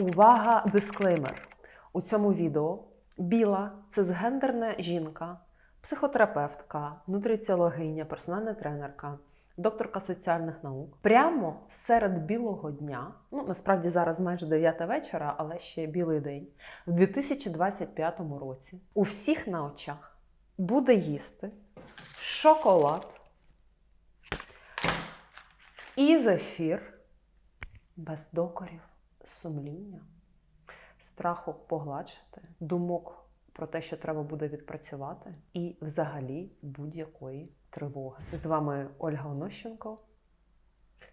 Увага, дисклеймер! У цьому відео біла цисгендерна жінка, психотерапевтка, нутриціологиня, персональна тренерка, докторка соціальних наук. Прямо серед білого дня, ну насправді зараз майже 9 вечора, але ще білий день, в 2025 році у всіх на очах буде їсти шоколад і зефір без докорів, сумління, страху погладшити, думок про те, що треба буде відпрацювати, і взагалі будь-якої тривоги. З вами Ольга Онощенко.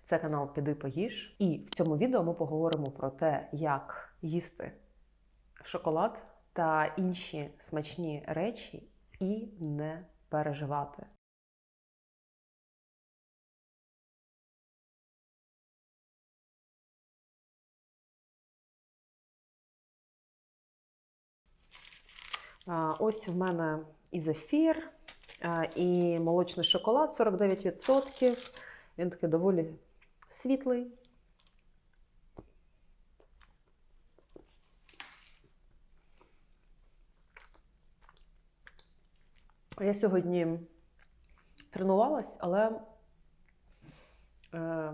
Це канал Піди поїж. І в цьому відео ми поговоримо про те, як їсти шоколад та інші смачні речі і не переживати. Ось в мене і зефір, і молочний шоколад 49%. Він такий доволі світлий. Я сьогодні тренувалась, але е,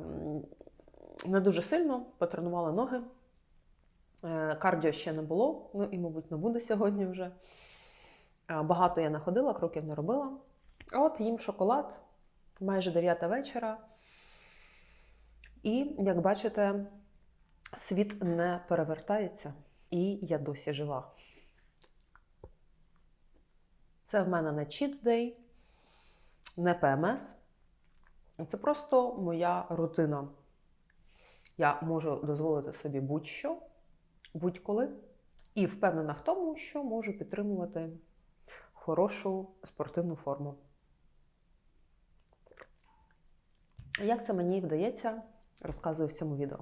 не дуже сильно потренувала ноги. Е, Кардіо ще не було, ну і, мабуть, не буде сьогодні вже. Е, Багато я не ходила, кроків не робила. А от їм шоколад майже 9 вечора. І, як бачите, світ не перевертається, і я досі жива. Це в мене не cheat day, не ПМС. Це просто моя рутина. Я можу дозволити собі будь-що, будь-коли, і впевнена в тому, що можу підтримувати хорошу спортивну форму. Як це мені вдається, розказую в цьому відео.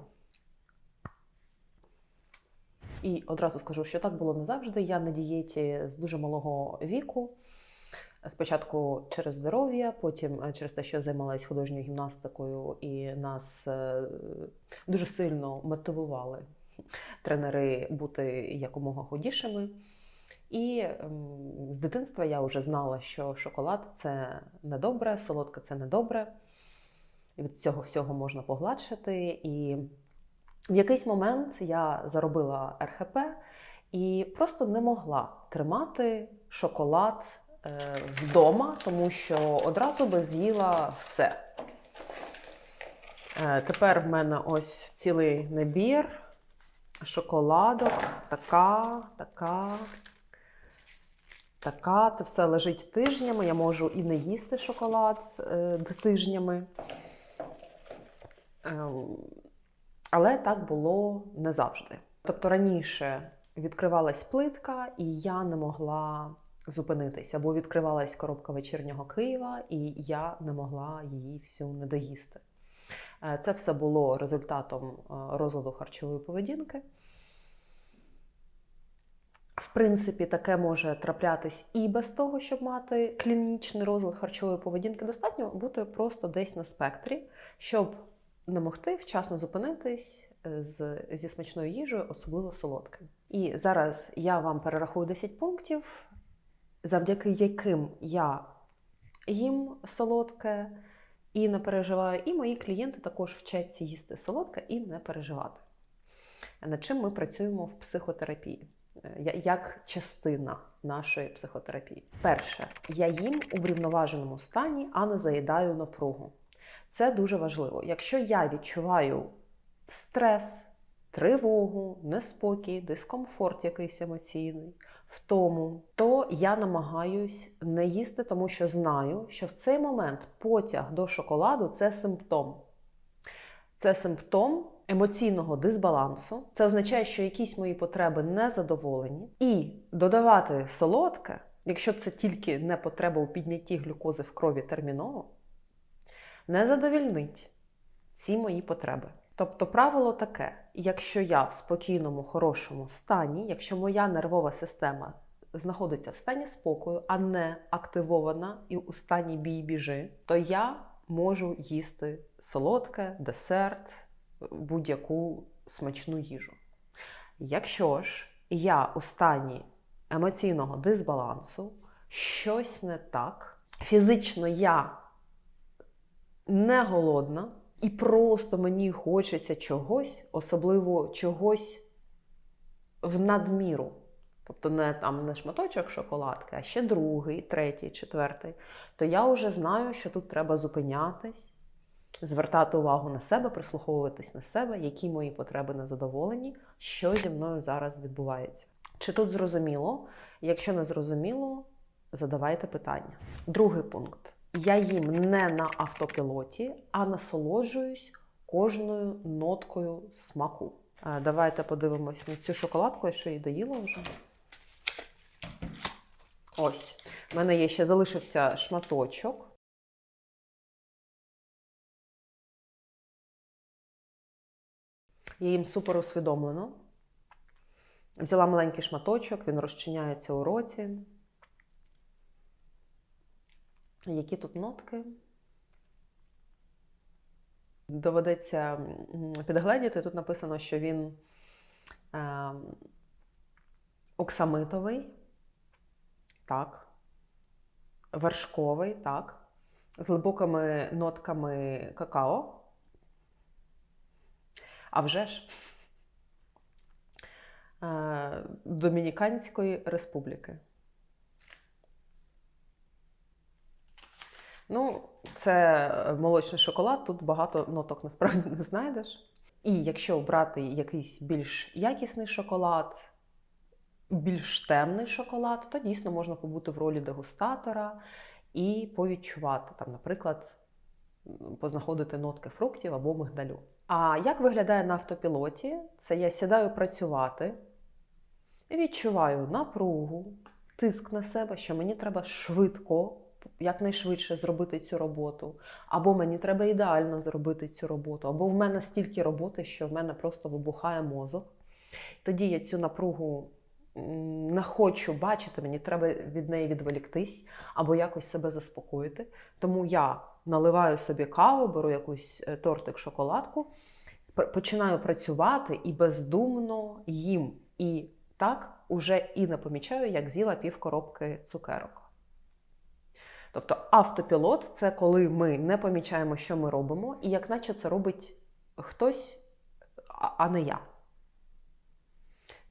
І одразу скажу, що так було не завжди. Я на дієті з дуже малого віку. Спочатку через здоров'я, потім е, через те, що займалася художньою гімнастикою, і нас е, дуже сильно мотивували тренери бути якомога худішими. І ем, з дитинства я вже знала, що шоколад це недобре, солодке це недобре. Від цього всього можна погладшити. І в якийсь момент я заробила РХП і просто не могла тримати шоколад е, вдома, тому що одразу би з'їла все. Е, Тепер в мене ось цілий набір шоколадок. Така, така, така. Це все лежить тижнями. Я можу і не їсти шоколад е, тижнями. Ем, Але так було не завжди. Тобто раніше відкривалась плитка, і я не могла зупинитися, або відкривалась коробка вечірнього Києва, і я не могла її всю не доїсти. Е, Це все було результатом е, розладу харчової поведінки. В принципі, таке може траплятись і без того, щоб мати клінічний розлад харчової поведінки. Достатньо бути просто десь на спектрі, щоб не могти вчасно зупинитись е, з, зі смачною їжею, особливо солодким. І зараз я вам перерахую 10 пунктів, завдяки яким я їм солодке і не переживаю, і мої клієнти також вчаться їсти солодке і не переживати. Над чим ми працюємо в психотерапії, е, як частина нашої психотерапії. Перше, я їм у врівноваженому стані, а не заїдаю напругу. Це дуже важливо. Якщо я відчуваю стрес, тривогу, неспокій, дискомфорт якийсь емоційний, втому, то я намагаюсь не їсти, тому що знаю, що в цей момент потяг до шоколаду це симптом. Це симптом емоційного дисбалансу. Це означає, що якісь мої потреби не задоволені. І додавати солодке, якщо це тільки не потреба у піднятті глюкози в крові терміново, не задовільнить ці мої потреби. Тобто правило таке: якщо я в спокійному, хорошому стані, якщо моя нервова система знаходиться в стані спокою, а не активована і у стані бій-біжи, то я можу їсти солодке, десерт, будь-яку смачну їжу. Якщо ж я у стані емоційного дисбалансу, щось не так, фізично я не голодна, і просто мені хочеться чогось, особливо чогось в надміру. Тобто не там не шматочок шоколадки, а ще другий, третій, четвертий, то я вже знаю, що тут треба зупинятись, звертати увагу на себе, прислуховуватись на себе, які мої потреби не задоволені, що зі мною зараз відбувається. Чи тут зрозуміло? Якщо не зрозуміло, задавайте питання. Другий пункт. Я їм не на автопілоті, а насолоджуюсь кожною ноткою смаку. Давайте подивимось на цю шоколадку, я що її доїла вже. Ось, в мене є ще залишився шматочок. Я їм супер усвідомлено. Взяла маленький шматочок, він розчиняється у роті. Які тут нотки? Доведеться підгледіти. Тут написано, що він е, оксамитовий, так, вершковий, так, з глибокими нотками какао. А вже ж е, Домініканської республіки. Ну, це молочний шоколад, тут багато ноток насправді не знайдеш. І якщо брати якийсь більш якісний шоколад, більш темний шоколад, то дійсно можна побути в ролі дегустатора і повідчувати, там, наприклад, познаходити нотки фруктів або мигдалю. А як виглядає на автопілоті? Це я сідаю працювати, відчуваю напругу, тиск на себе, що мені треба швидко якнайшвидше зробити цю роботу, або мені треба ідеально зробити цю роботу, або в мене стільки роботи, що в мене просто вибухає мозок. Тоді я цю напругу не хочу бачити, мені треба від неї відволіктись або якось себе заспокоїти. Тому я наливаю собі каву, беру якусь е, тортик, шоколадку, починаю працювати і бездумно їм. І так уже і не помічаю, як з'їла пів коробки цукерок. Тобто автопілот це коли ми не помічаємо, що ми робимо, і як наче це робить хтось, а не я.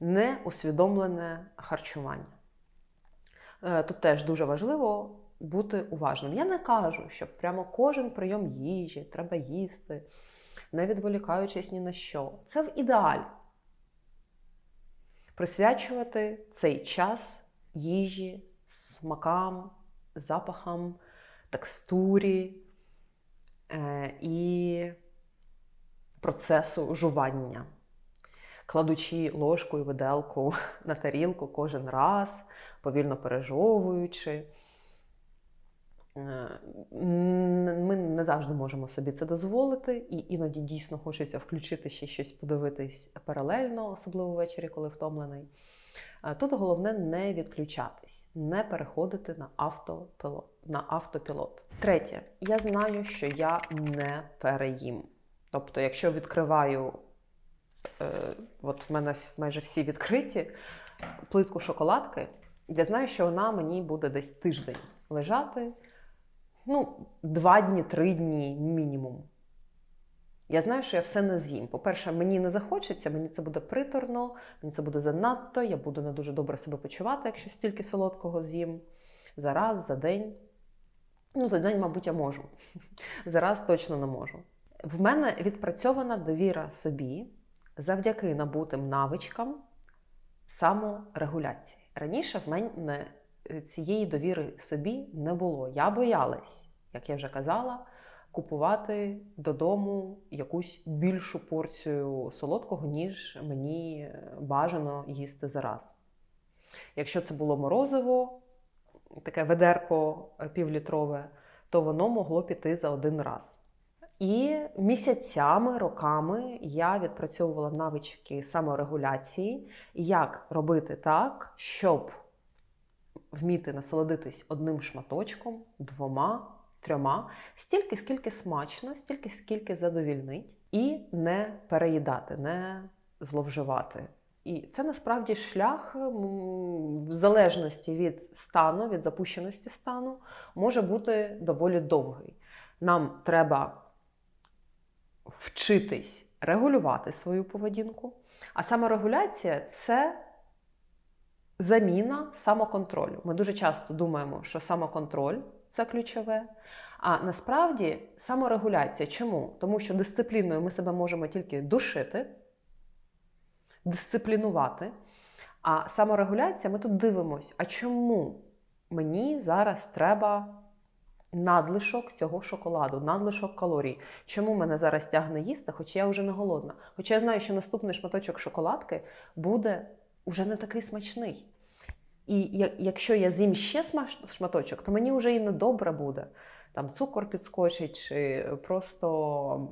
Неусвідомлене харчування. Е, тут теж дуже важливо бути уважним. Я не кажу, що прямо кожен прийом їжі треба їсти, не відволікаючись ні на що. Це в ідеалі. Присвячувати цей час їжі, смакам, запахам, текстурі е, і процесу жування. Кладучи ложку і виделку на тарілку кожен раз, повільно пережовуючи. Е, ми не завжди можемо собі це дозволити, і іноді дійсно хочеться включити ще щось подивитись паралельно, особливо ввечері, коли втомлений. Тут головне не відключатись, не переходити на автопілот. на автопілот. Третє, я знаю, що я не переїм. Тобто, якщо відкриваю, е, от в мене майже всі відкриті плитку шоколадки, я знаю, що вона мені буде десь тиждень лежати. Ну, два дні, три дні мінімум. Я знаю, що я все не з'їм. По-перше, мені не захочеться, мені це буде приторно, мені це буде занадто, я буду не дуже добре себе почувати, якщо стільки солодкого з'їм. За раз, за день. Ну, за день, мабуть, я можу. За раз точно не можу. В мене відпрацьована довіра собі завдяки набутим навичкам саморегуляції. Раніше в мене цієї довіри собі не було. Я боялась, як я вже казала купувати додому якусь більшу порцію солодкого, ніж мені бажано їсти зараз. Якщо це було морозиво, таке ведерко півлітрове, то воно могло піти за один раз. І місяцями, роками я відпрацьовувала навички саморегуляції, як робити так, щоб вміти насолодитись одним шматочком, двома, трьома, стільки, скільки смачно, стільки, скільки задовільнить, і не переїдати, не зловживати І це насправді шлях, в залежності від стану, від запущеності стану, може бути доволі довгий. Нам треба вчитись регулювати свою поведінку. А саморегуляція це заміна самоконтролю. Ми дуже часто думаємо, що самоконтроль це ключове. А насправді саморегуляція. Чому? Тому що дисципліною ми себе можемо тільки душити, дисциплінувати. А саморегуляція, ми тут дивимося, а чому мені зараз треба надлишок цього шоколаду, надлишок калорій? Чому мене зараз тягне їсти, хоча я вже не голодна? Хоча я знаю, що наступний шматочок шоколадки буде вже не такий смачний. І якщо я з'їм ще шматочок, то мені вже і не добре буде. Там цукор підскочить, чи просто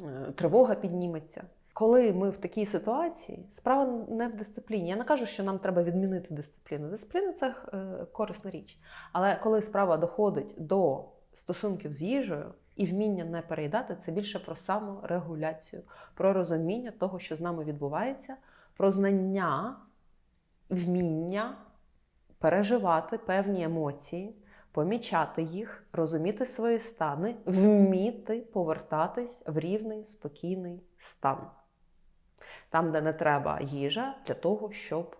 е, тривога підніметься. Коли ми в такій ситуації, справа не в дисципліні. Я не кажу, що нам треба відмінити дисципліну. Дисципліна це е, корисна річ. Але коли справа доходить до стосунків з їжею і вміння не переїдати, це більше про саморегуляцію, про розуміння того, що з нами відбувається, про знання, вміння переживати певні емоції, помічати їх, розуміти свої стани, вміти повертатись в рівний спокійний стан. Там, де не треба їжа для того, щоб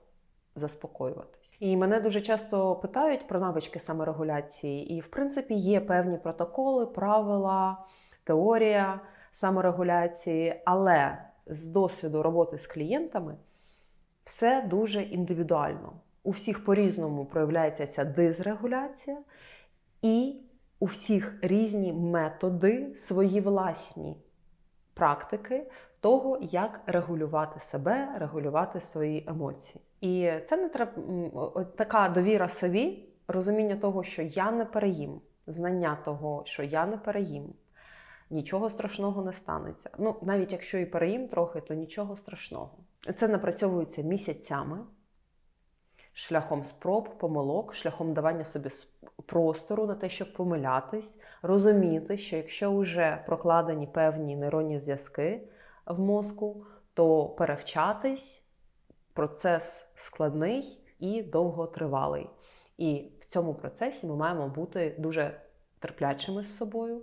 заспокоюватись. І мене дуже часто питають про навички саморегуляції, і в принципі є певні протоколи, правила, теорія саморегуляції, але з досвіду роботи з клієнтами все дуже індивідуально. У всіх по-різному проявляється ця дизрегуляція, і у всіх різні методи, свої власні практики того, як регулювати себе, регулювати свої емоції. І це не треба така довіра собі, розуміння того, що я не переїм, знання того, що я не переїм. Нічого страшного не станеться. Ну, навіть якщо і переїм трохи, то нічого страшного. Це напрацьовується місяцями, шляхом спроб, помилок, шляхом давання собі простору на те, щоб помилятись, розуміти, що якщо вже прокладені певні нейронні зв'язки в мозку, то перевчатись процес складний і довготривалий. І в цьому процесі ми маємо бути дуже терплячими з собою,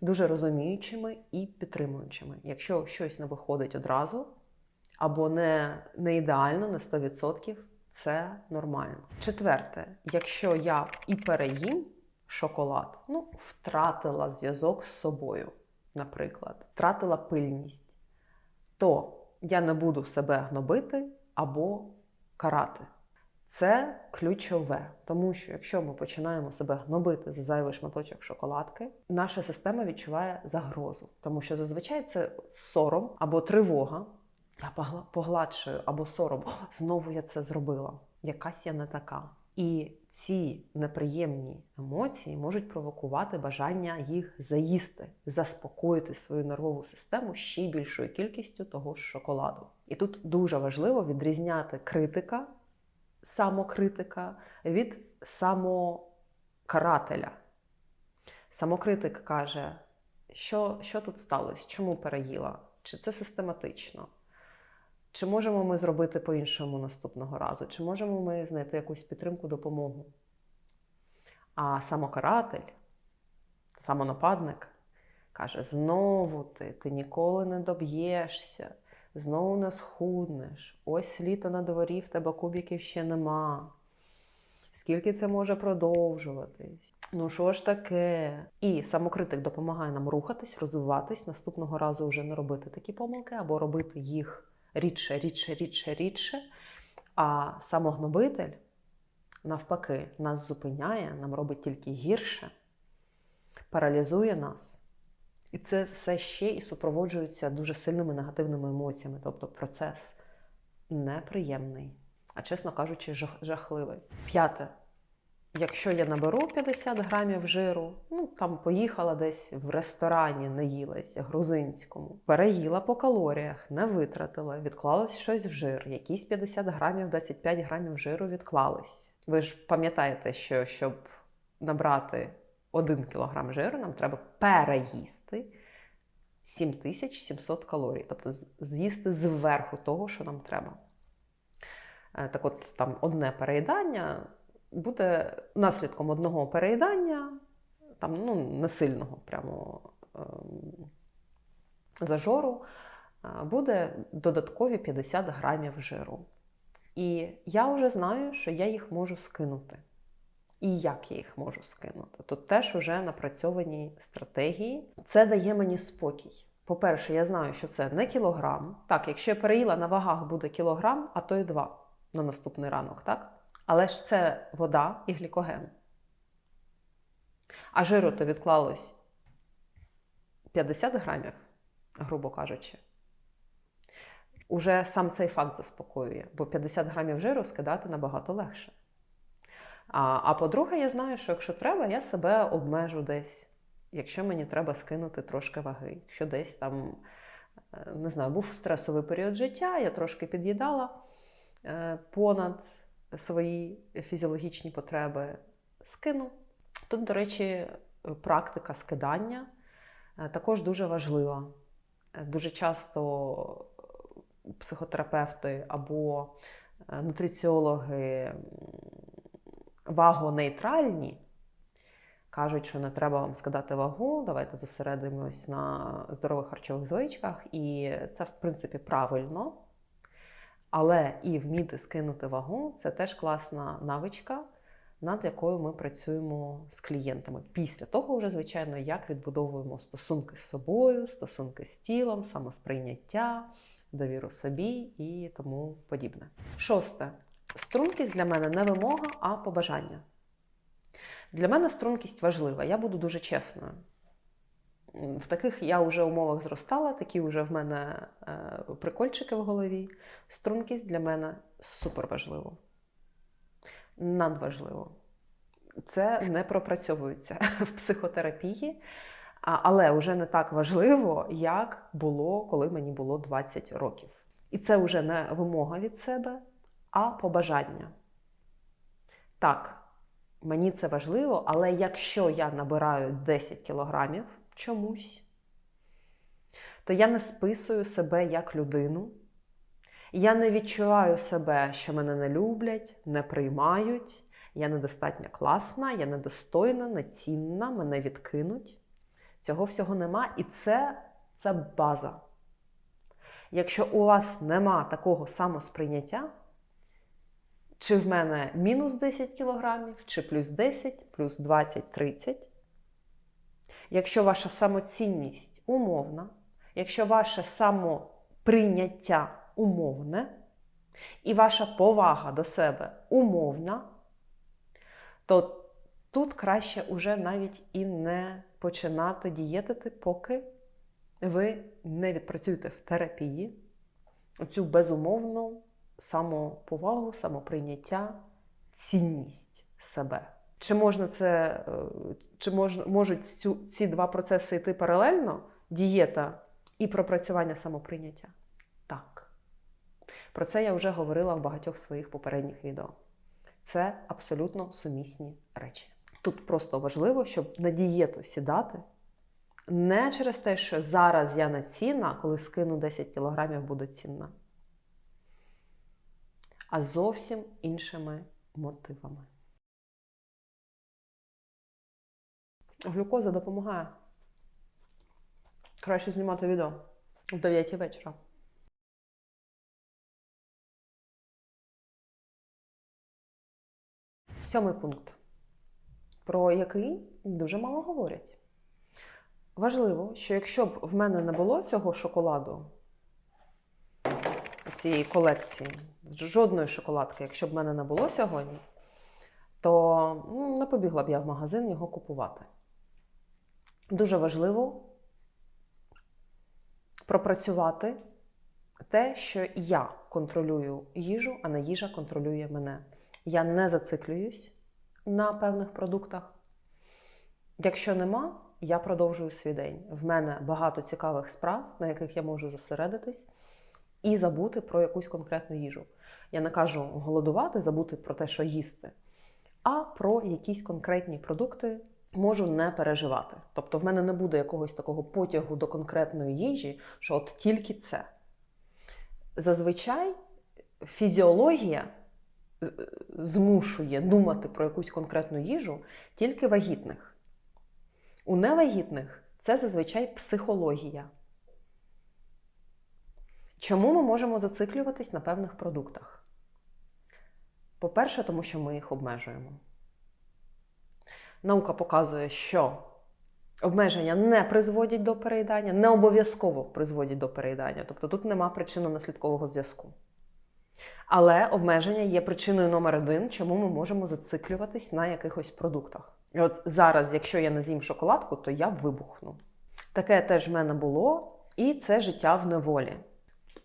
дуже розуміючими і підтримуючими. Якщо щось не виходить одразу, або не, не ідеально на 100%, це нормально. Четверте, якщо я і переїм шоколад, ну, втратила зв'язок з собою, наприклад, втратила пильність, то я не буду себе гнобити або карати. Це ключове, тому що якщо ми починаємо себе гнобити за зайвий шматочок шоколадки, наша система відчуває загрозу, тому що зазвичай це сором або тривога. Я погла- погладшую або сором. Знову я це зробила. Якась я не така. І ці неприємні емоції можуть провокувати бажання їх заїсти, заспокоїти свою нервову систему ще більшою кількістю того ж шоколаду. І тут дуже важливо відрізняти критика, самокритика від самокарателя. Самокритик каже, що, що тут сталося, чому переїла, чи це систематично. Чи можемо ми зробити по-іншому наступного разу? Чи можемо ми знайти якусь підтримку, допомогу? А самокаратель, самонападник каже: знову ти, ти ніколи не доб'єшся, знову не схуднеш. Ось літо на дворі, в тебе кубиків ще нема. Скільки це може продовжуватись? Ну що ж таке? І самокритик допомагає нам рухатись, розвиватись, наступного разу вже не робити такі помилки або робити їх рідше, рідше, рідше, рідше. А самогнобитель, навпаки, нас зупиняє, нам робить тільки гірше, паралізує нас. І це все ще і супроводжується дуже сильними негативними емоціями. Тобто процес неприємний, а чесно кажучи, жах- жахливий. П'яте. Якщо я наберу 50 грамів жиру, ну там поїхала десь в ресторані, наїлася грузинському, переїла по калоріях, не витратила, відклалось щось в жир. Якісь 50 грамів, 25 грамів жиру відклались. Ви ж пам'ятаєте, що щоб набрати 1 кілограм жиру, нам треба переїсти 7700 калорій, тобто з'їсти зверху того, що нам треба. Е, Так от, там одне переїдання буде наслідком одного переїдання, там, ну, не сильного прямо ем, зажору, е, буде додаткові 50 грамів жиру. І я вже знаю, що я їх можу скинути. І як я їх можу скинути? Тут теж уже напрацьовані стратегії. Це дає мені спокій. По-перше, я знаю, що це не кілограм. Так, якщо я переїла на вагах буде кілограм, а то й два на наступний ранок, так? Але ж це вода і глікоген. А жиру то відклалось 50 грамів, грубо кажучи. Уже сам цей факт заспокоює, бо 50 грамів жиру скидати набагато легше. А, а по-друге, я знаю, що якщо треба, я себе обмежу десь, якщо мені треба скинути трошки ваги. Якщо десь там, е, не знаю, був стресовий період життя, я трошки під'їдала е, понад свої фізіологічні потреби, скину. Тут, до речі, практика скидання е, також дуже важлива. Е, Дуже часто психотерапевти або е, нутриціологи вагонейтральні кажуть, що не треба вам скидати вагу, давайте зосередимось на здорових харчових звичках, і це, в принципі, правильно. Але і вміти скинути вагу це теж класна навичка, над якою ми працюємо з клієнтами. Після того, вже, звичайно, як відбудовуємо стосунки з собою, стосунки з тілом, самосприйняття, довіру собі і тому подібне. Шосте. Стрункість для мене не вимога, а побажання. Для мене стрункість важлива, я буду дуже чесною. В таких я вже умовах зростала, такі вже в мене е, прикольчики в голові. Стрункість для мене супер важливо. Надважливо. Це не пропрацьовується в психотерапії, але вже не так важливо, як було, коли мені було 20 років. І це вже не вимога від себе, а побажання. Так, мені це важливо, але якщо я набираю 10 кілограмів чомусь, то я не списую себе як людину. Я не відчуваю себе, що мене не люблять, не приймають. Я недостатньо класна, я недостойна, нецінна, мене відкинуть. Цього всього нема, і це, це база. Якщо у вас нема такого самосприйняття, чи в мене мінус 10 кілограмів, чи плюс 10, плюс 20, 30, якщо ваша самоцінність умовна, якщо ваше самоприйняття умовне, і ваша повага до себе умовна, то тут краще уже навіть і не починати дієтити, поки ви не відпрацюєте в терапії цю безумовну самоповагу, самоприйняття, цінність себе. Чи можна це, е, чи мож, можуть цю, ці два процеси йти паралельно? Дієта і пропрацювання самоприйняття? Так. Про це я вже говорила в багатьох своїх попередніх відео. Це абсолютно сумісні речі. Тут просто важливо, щоб на дієту сідати не через те, що зараз я не цінна, коли скину 10 кілограмів, буду цінна, а зовсім іншими мотивами. Глюкоза допомагає. Краще знімати відео в 9 вечора. Сьомий пункт, про який дуже мало говорять. Важливо, що якщо б в мене не було цього шоколаду, цієї колекції, жодної шоколадки, якщо б в мене не було сьогодні, то ну, не побігла б я в магазин його купувати. Дуже важливо пропрацювати те, що я контролюю їжу, а не їжа контролює мене. Я не зациклююсь на певних продуктах. Якщо нема, я продовжую свій день. В мене багато цікавих справ, на яких я можу зосередитись, і забути про якусь конкретну їжу. Я не кажу голодувати, забути про те, що їсти, а про якісь конкретні продукти, можу не переживати. Тобто, в мене не буде якогось такого потягу до конкретної їжі, що от тільки це. Зазвичай фізіологія е, змушує думати про якусь конкретну їжу тільки вагітних. У невагітних це зазвичай психологія. Чому ми можемо зациклюватись на певних продуктах? По-перше, тому що ми їх обмежуємо. Наука показує, що обмеження не призводять до переїдання, не обов'язково призводять до переїдання. Тобто тут нема причинно-наслідкового зв'язку. Але обмеження є причиною номер один, чому ми можемо зациклюватись на якихось продуктах. І от зараз, якщо я не з'їм шоколадку, то я вибухну. Таке теж в мене було, і це життя в неволі.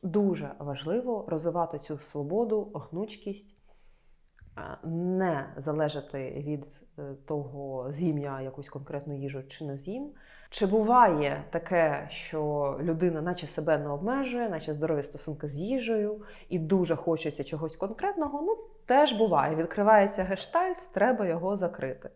Дуже важливо розвивати цю свободу, гнучкість, не залежати від е, того, з'їм я якусь конкретну їжу чи не з'їм. Чи буває таке, що людина наче себе не обмежує, наче здорові стосунки з їжею, і дуже хочеться чогось конкретного? Ну, теж буває. Відкривається гештальт, треба його закрити.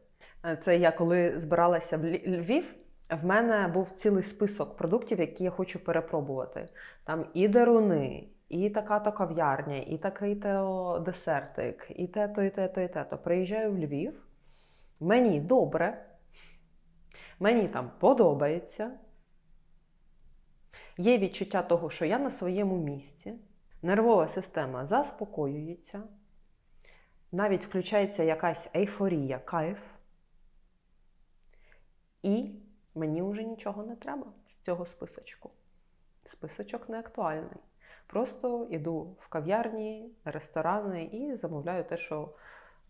Е, Це я коли збиралася в Львів. В мене був цілий список продуктів, які я хочу перепробувати. Там і деруни, і така-то кав'ярня, і такий-то десертик, і те-то, і те-то, і те-то. Приїжджаю в Львів. Мені добре, мені там подобається. Є відчуття того, що я на своєму місці, нервова система заспокоюється, навіть включається якась ейфорія, кайф. І мені вже нічого не треба з цього списочку. Списочок не актуальний. Просто йду в кав'ярні, ресторани і замовляю те, що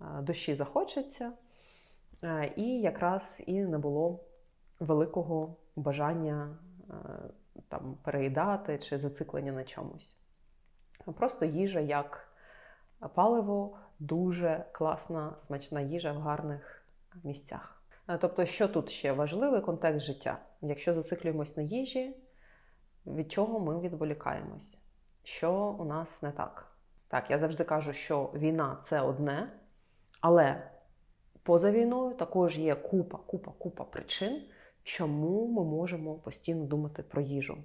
е, душі захочеться. Е, І якраз і не було великого бажання е, там, переїдати чи зациклення на чомусь. Просто їжа як паливо, дуже класна, смачна їжа в гарних місцях. Е, Тобто, що тут ще важливий контекст життя? Якщо зациклюємось на їжі, від чого ми відволікаємось? Що у нас не так? Так, я завжди кажу, що війна це одне, але поза війною також є купа, купа, купа причин, чому ми можемо постійно думати про їжу,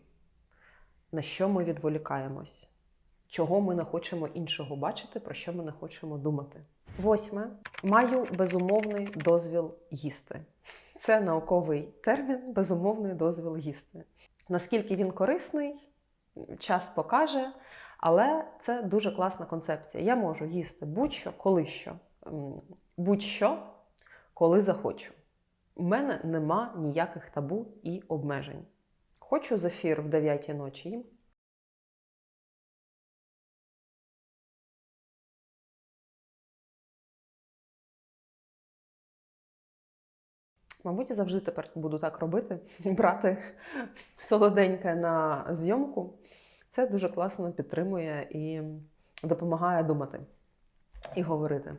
на що ми відволікаємось, чого ми не хочемо іншого бачити, про що ми не хочемо думати. Восьме. Маю безумовний дозвіл їсти. Це науковий термін безумовний дозвіл їсти. Наскільки він корисний, час покаже, але це дуже класна концепція. Я можу їсти будь-що, коли що, будь-що, коли захочу. У мене нема ніяких табу і обмежень. Хочу зефір в 9 ночі. їм. Мабуть, я завжди тепер буду так робити, брати солоденьке на зйомку. Це дуже класно підтримує і допомагає думати і говорити.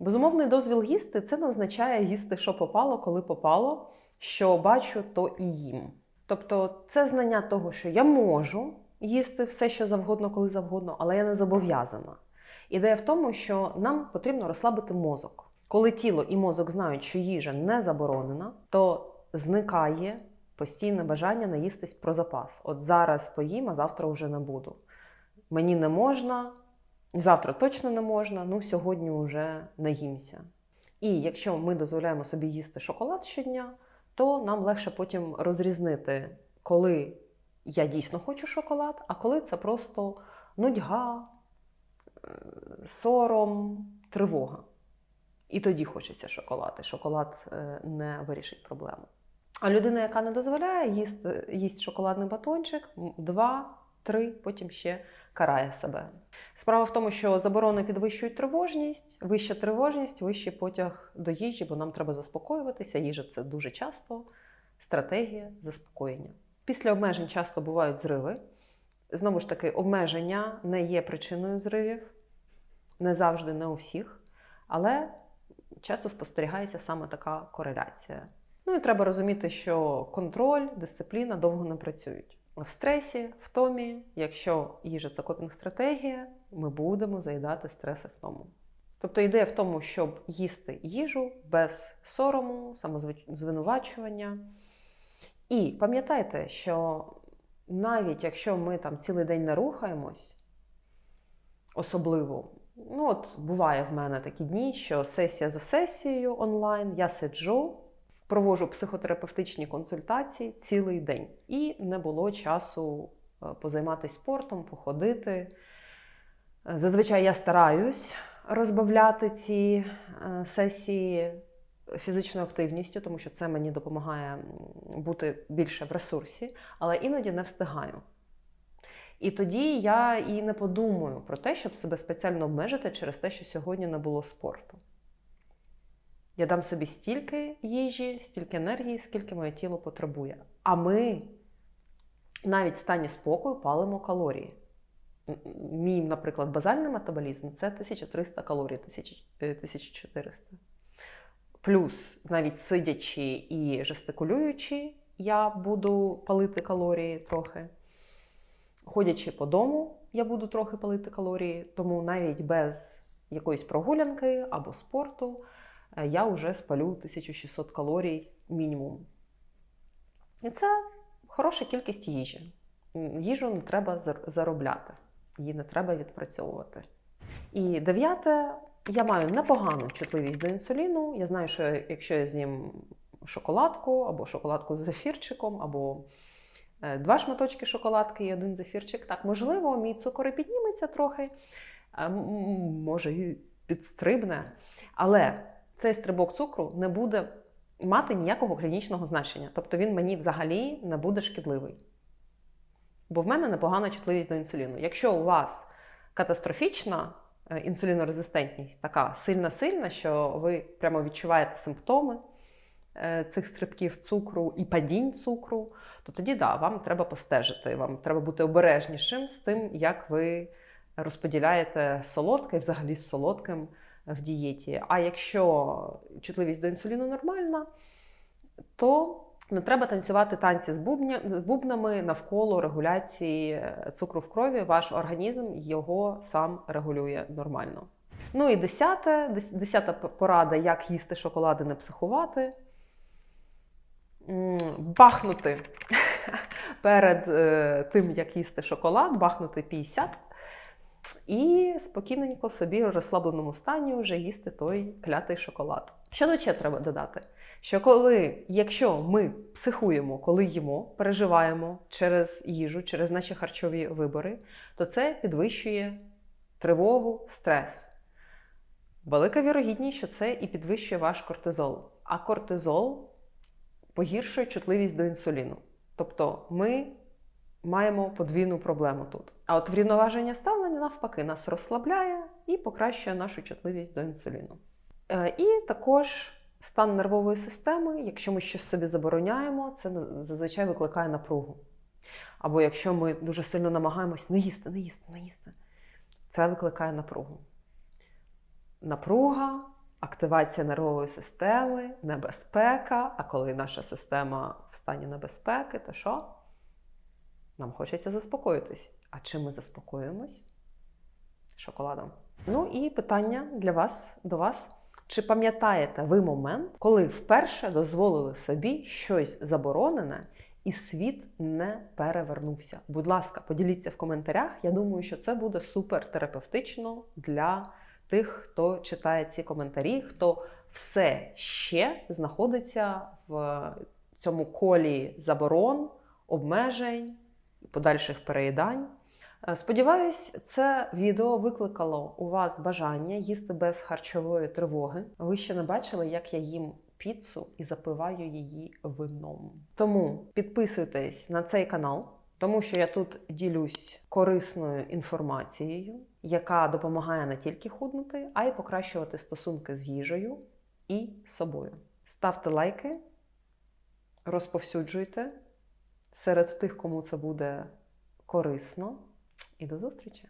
Безумовний дозвіл їсти це не означає їсти, що попало, коли попало, що бачу, то і їм. Тобто, це знання того, що я можу їсти все, що завгодно, коли завгодно, але я не зобов'язана. Ідея в тому, що нам потрібно розслабити мозок. Коли тіло і мозок знають, що їжа не заборонена, то зникає постійне бажання наїстись про запас. От зараз поїм, а завтра вже не буду. Мені не можна, завтра точно не можна, ну сьогодні вже наїмся. І якщо ми дозволяємо собі їсти шоколад щодня, то нам легше потім розрізнити, коли я дійсно хочу шоколад, а коли це просто нудьга, е, сором, тривога. І тоді хочеться шоколад. Шоколад е, не вирішить проблему. А людина, яка не дозволяє, їсть, їсть шоколадний батончик, два, три, потім ще карає себе. Справа в тому, що заборони підвищують тривожність, вища тривожність, вищий потяг до їжі, бо нам треба заспокоюватися. Їжа це дуже часто стратегія заспокоєння. Після обмежень часто бувають зриви. Знову ж таки, обмеження не є причиною зривів, не завжди, не у всіх, але часто спостерігається саме така кореляція. Ну і треба розуміти, що контроль, дисципліна довго не працюють. В стресі, втомі, якщо їжа це копінг-стратегія, ми будемо заїдати стрес і втому. Тобто ідея в тому, щоб їсти їжу без сорому, самозвинувачування. І пам'ятайте, що навіть якщо ми там цілий день не рухаємось, особливо, ну от буває в мене такі дні, що сесія за сесією онлайн, я сиджу, проводжу психотерапевтичні консультації цілий день, і не було часу е, позайматися спортом, походити. Е, Зазвичай я стараюсь розбавляти ці е, сесії фізичною активністю, тому що це мені допомагає бути більше в ресурсі, але іноді не встигаю. І тоді я і не подумаю про те, щоб себе спеціально обмежити через те, що сьогодні не було спорту. Я дам собі стільки їжі, стільки енергії, скільки моє тіло потребує. А ми навіть в стані спокою палимо калорії. Мій, наприклад, базальний метаболізм це 1300 калорій, 1000 е, 1400. Плюс, навіть сидячи і жестикулюючи, я буду палити калорії трохи. Ходячи по дому, я буду трохи палити калорії, тому навіть без якоїсь прогулянки або спорту е, я вже спалю 1600 калорій мінімум. І це хороша кількість їжі. Їжу не треба заробляти, її не треба відпрацьовувати. І дев'яте, я маю непогану чутливість до інсуліну. Я знаю, що якщо я з'їм шоколадку або шоколадку з зефірчиком, або два шматочки шоколадки і один зефірчик, так, можливо, мій цукор і підніметься трохи, е, може і підстрибне. Але цей стрибок цукру не буде мати ніякого клінічного значення. Тобто він мені взагалі не буде шкідливий. Бо в мене непогана чутливість до інсуліну. Якщо у вас катастрофічна е, інсулінорезистентність, така сильна-сильна, що ви прямо відчуваєте симптоми е, цих стрибків цукру і падінь цукру, то тоді да, вам треба постежити, вам треба бути обережнішим з тим, як ви розподіляєте солодке, і взагалі з солодким в дієті. А якщо чутливість до інсуліну нормальна, то не треба танцювати танці з, бубнами навколо регуляції е, цукру в крові. Ваш організм його сам регулює нормально. Ну і десяте, десята порада, як їсти шоколад і не психувати. Бахнути перед е, тим, як їсти шоколад, бахнути 50 і спокійненько собі в розслабленому стані вже їсти той клятий шоколад. Що тут ще треба додати? Що коли, якщо ми психуємо, коли їмо, переживаємо через їжу, через наші харчові вибори, то це підвищує тривогу, стрес. Велика вірогідність, що це і підвищує ваш кортизол. А кортизол погіршує чутливість до інсуліну. Тобто ми маємо подвійну проблему тут. А от врівноваження ставлення навпаки нас розслабляє і покращує нашу чутливість до інсуліну. Е, І також стан нервової системи, якщо ми щось собі забороняємо, це зазвичай викликає напругу. Або якщо ми дуже сильно намагаємось не їсти, не їсти, не їсти, це викликає напругу. Напруга, активація нервової системи, небезпека. А коли наша система в стані небезпеки, то що? Нам хочеться заспокоїтись. А чим ми заспокоїмось? Шоколадом. Ну і питання для вас до вас. Чи пам'ятаєте ви момент, коли вперше дозволили собі щось заборонене і світ не перевернувся? Будь ласка, поділіться в коментарях. Я думаю, що це буде супер терапевтично для тих, хто читає ці коментарі, хто все ще знаходиться в цьому колі заборон, обмежень подальших переїдань. Е, Сподіваюсь, це відео викликало у вас бажання їсти без харчової тривоги. Ви ще не бачили, як я їм піцу і запиваю її вином. Тому підписуйтесь на цей канал, тому що я тут ділюсь корисною інформацією, яка допомагає не тільки худнути, а й покращувати стосунки з їжею і собою. Ставте лайки, розповсюджуйте серед тих, кому це буде корисно. І до зустрічі!